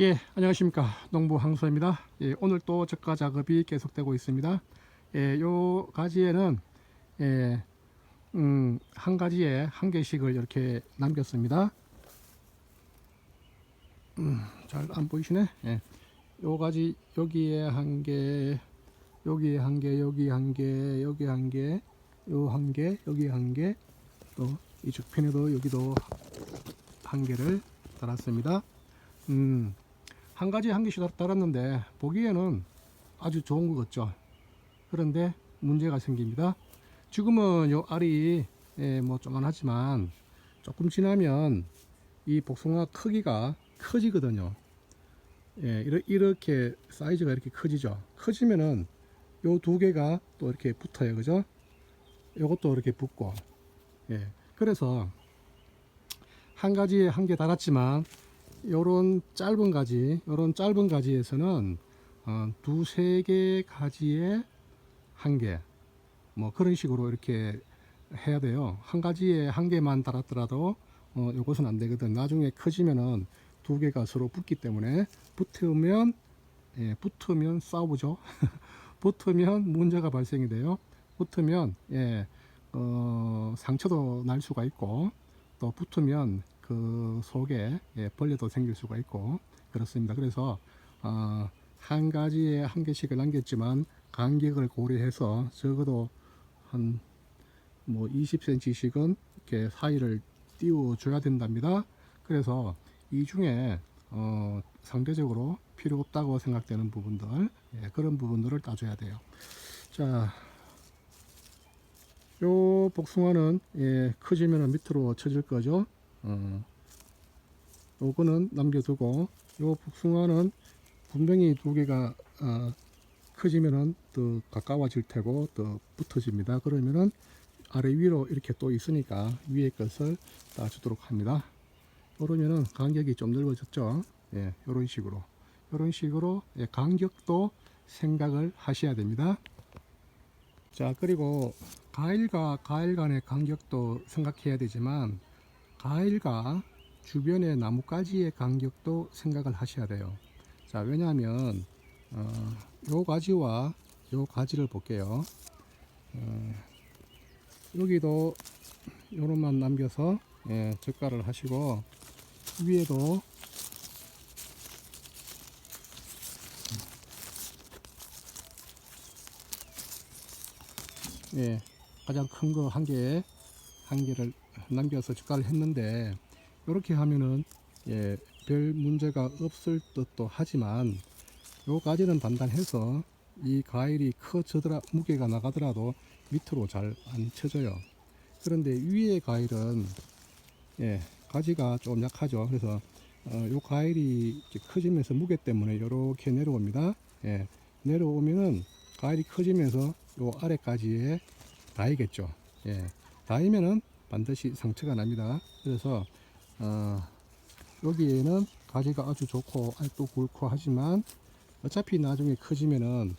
예, 안녕하십니까. 농부 항소입니다. 예, 오늘 또 적가 작업이 계속되고 있습니다. 예, 요 가지에는 예, 음, 한 가지에 한 개씩을 이렇게 남겼습니다. 음, 잘 안 보이시네. 예. 요 가지 여기에 한 개, 여기에 한 개, 여기 한 개, 여기 한 개, 요 한 개, 여기 한 개, 또 이쪽 편에도 여기도 한 개를 달았습니다. 음, 한 가지 한 개씩 달았는데 보기에는 아주 좋은 것 같죠. 그런데 문제가 생깁니다. 지금은 요 알이 예, 뭐 조만하지만 조금 지나면 이 복숭아 크기가 커지거든요. 예, 이렇게 사이즈가 이렇게 커지죠. 커지면은 요 두 개가 또 이렇게 붙어요, 그죠? 요것도 이렇게 붙고, 예, 그래서 한 가지에 한 개 달았지만 요런 짧은 가지, 요런 짧은 가지에서는 어, 두세 개 가지에 한 개, 뭐 그런 식으로 이렇게 해야 돼요. 한 가지에 한 개만 달았더라도 어, 요것은 안 되거든. 나중에 커지면은 두 개가 서로 붙기 때문에 붙으면 예, 붙으면 싸우죠. 붙으면 문제가 발생이 돼요. 붙으면 예, 어, 상처도 날 수가 있고 또 붙으면 그 속에 예, 벌레도 생길 수가 있고 그렇습니다. 그래서 어, 한 가지에 한 개씩을 남겼지만 간격을 고려해서 적어도 한 뭐 20cm씩은 이렇게 사이를 띄워 줘야 된답니다. 그래서 이 중에 어, 상대적으로 필요 없다고 생각되는 부분들 예, 그런 부분들을 따줘야 돼요. 자, 요 복숭아는 예, 커지면 밑으로 쳐질 거죠. 어, 요거는 남겨두고 요 복숭아는 분명히 두 개가 어, 커지면은 더 가까워질 테고 더 붙어집니다. 그러면은 아래 위로 이렇게 또 있으니까 위에 것을 따 주도록 합니다. 그러면은 간격이 좀 넓어졌죠. 예, 이런 식으로 이런 식으로 예, 간격도 생각을 하셔야 됩니다. 자 그리고 가일과 가일 간의 간격도 생각해야 되지만 가일과 주변의 나뭇가지의 간격도 생각을 하셔야 돼요. 자 왜냐하면 어, 요 가지와 요 가지를 볼게요. 어, 여기도 요런만 남겨서 예, 적가를 하시고 위에도 예, 가장 큰 거 한 개, 한 개를 남겨서 적가를 했는데, 이렇게 하면은, 예, 별 문제가 없을 듯도 하지만, 요 가지는 단단해서 이 가일이 커져더라, 무게가 나가더라도 밑으로 잘 안 쳐져요. 그런데 위에 가일은, 예, 가지가 좀 약하죠. 그래서, 어, 요 이렇게 커지면서 무게 때문에 이렇게 내려옵니다. 예, 내려오면은 가일이 커지면서 요 아래까지에 닿이겠죠. 예, 닿으면은 반드시 상처가 납니다. 그래서 어, 여기에는 가지가 아주 좋고 알도 굵고 하지만 어차피 나중에 커지면은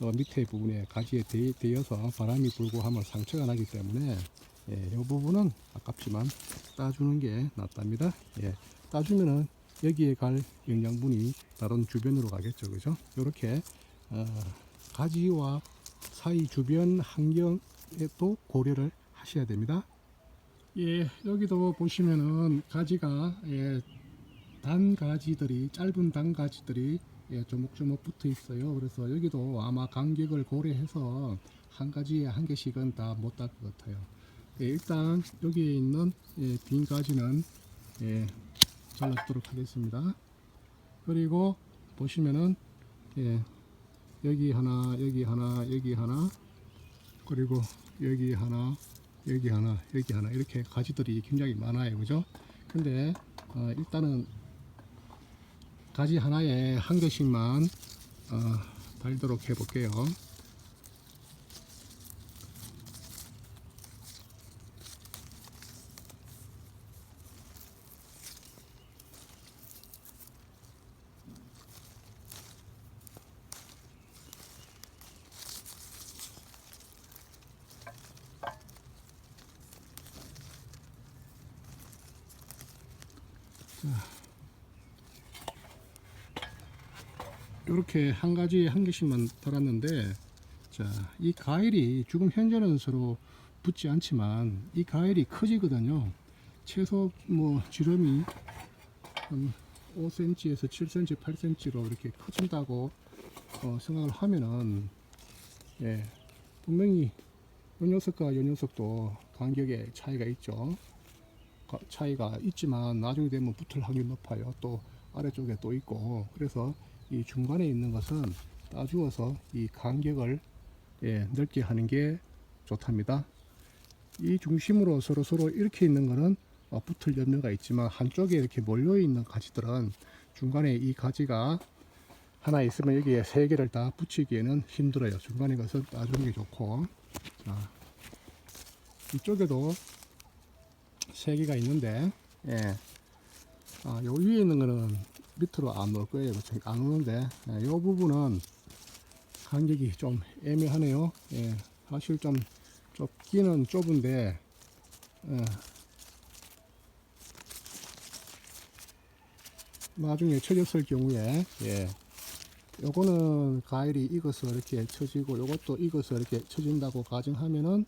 어, 밑에 부분에 가지에 대, 대어서 바람이 불고 하면 상처가 나기 때문에 예, 이 부분은 아깝지만 따주는 게 낫답니다. 예, 따주면은 여기에 갈 영양분이 다른 주변으로 가겠죠, 그죠? 이렇게 어, 가지와 사이 주변 환경에도 고려를 하셔야 됩니다. 예, 여기도 보시면은 가지가 예, 단 가지들이 짧은 단 가지들이 예, 조목조목 붙어 있어요. 그래서 여기도 아마 간격을 고려해서 한 가지에 한 개씩은 다못딸것 같아요. 예, 일단 여기에 있는 예, 빈 가지는 예, 잘라주도록 하겠습니다. 그리고 보시면은 예, 여기 하나, 여기 하나, 여기 하나, 그리고 여기 하나, 여기 하나, 여기 하나 이렇게 가지들이 굉장히 많아요, 그죠? 근데 어, 일단은 가지 하나에 한 개씩만 어, 달도록 해볼게요. 이렇게 한 가지 한 개씩만 달았는데 자, 이 가일이 지금 현재는 서로 붙지 않지만 이 가일이 커지거든요. 최소 뭐 지름이 한 5cm에서 7cm, 8cm로 이렇게 커진다고 어, 생각을 하면은 예, 분명히 요 녀석과 요 녀석도 간격의 차이가 있죠. 가- 차이가 있지만 나중에 되면 붙을 확률이 높아요. 또 아래쪽에 또 있고 그래서 이 중간에 있는 것은 따주어서 이 간격을 예, 넓게 하는 게 좋답니다. 이 중심으로 서로 서로 이렇게 있는 거는 어, 붙을 염려가 있지만 한쪽에 이렇게 몰려 있는 가지들은 중간에 이 가지가 하나 있으면 여기에 세 개를 다 붙이기에는 힘들어요. 중간에 것은 따주는 게 좋고 자, 이쪽에도 세 개가 있는데 예. 아, 요 위에 있는 거는 밑으로 안올 거예요. 안 오는데 예, 요 부분은 간격이 좀 애매하네요. 예. 사실 좀 좁기는 좁은데 예. 나중에 쳐졌을 경우에 예. 요거는 가일이 익어서 이렇게 쳐지고 요것도 익어서 이렇게 쳐진다고 가정하면은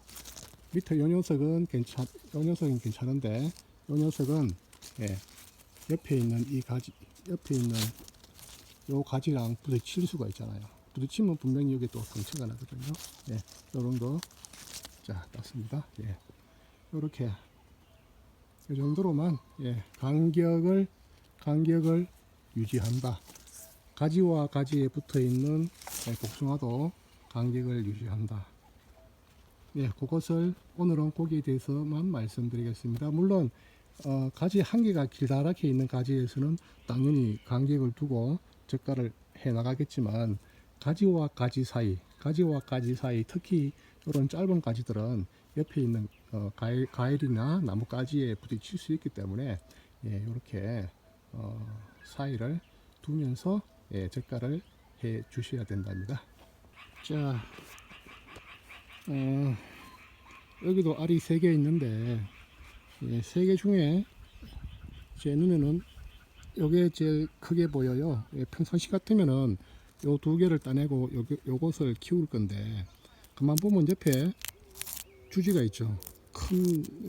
밑에 요 녀석은 괜찮 요 녀석은 괜찮은데 요 녀석은 예. 옆에 있는 이 가지 옆에 있는 요 가지랑 부딪힐 수가 있잖아요. 부딪히면 분명히 여기 또 상처가 나거든요. 예. 요런 거. 자, 땄습니다. 예. 요렇게 이 정도로만 예. 간격을 간격을 유지한다. 가지와 가지에 붙어 있는 예, 복숭아도 간격을 유지한다. 예, 그것을 오늘은 거기에 대해서만 말씀드리겠습니다. 물론 어, 가지 한 개가 길다랗게 있는 가지에서는 당연히 간격을 두고 적가를 해 나가겠지만 가지와 가지 사이, 가지와 가지 사이 특히 이런 짧은 가지들은 옆에 있는 어, 가일, 가일이나 나무 가지에 부딪힐 수 있기 때문에 예, 이렇게 어, 사이를 두면서 예, 적가를 해 주셔야 된답니다. 자, 어, 여기도 알이 세개 있는데 예, 세개 중에 제 눈에는 요게 제일 크게 보여요. 예, 평상시 같으면은 요 두 개를 따내고 요, 요것을 키울 건데 그만 보면 옆에 주지가 있죠. 큰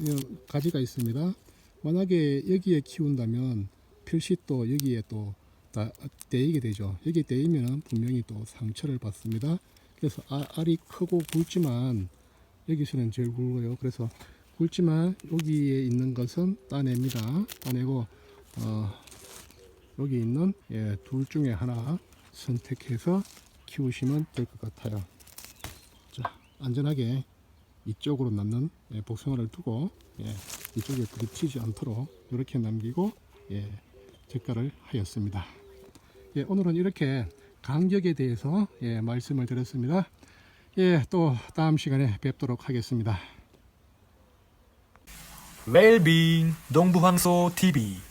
어, 가지가 있습니다. 만약에 여기에 키운다면 필시 또 여기에 또다 떼이게 되죠. 여기에 떼이면 분명히 또 상처를 받습니다. 그래서 아, 알이 크고 굵지만 여기서는 제일 굵어요. 그래서 굵지만 여기에 있는 것은 따냅니다. 따내고 어, 여기 있는 예, 둘 중에 하나 선택해서 키우시면 될 것 같아요. 자, 안전하게 이쪽으로 남는 예, 복숭아를 두고 예, 이쪽에 부딪히지 않도록 이렇게 남기고 예, 적가를 하였습니다. 예, 오늘은 이렇게 간격에 대해서 예, 말씀을 드렸습니다. 예, 또 다음 시간에 뵙도록 하겠습니다. 웰빙 농부황소 TV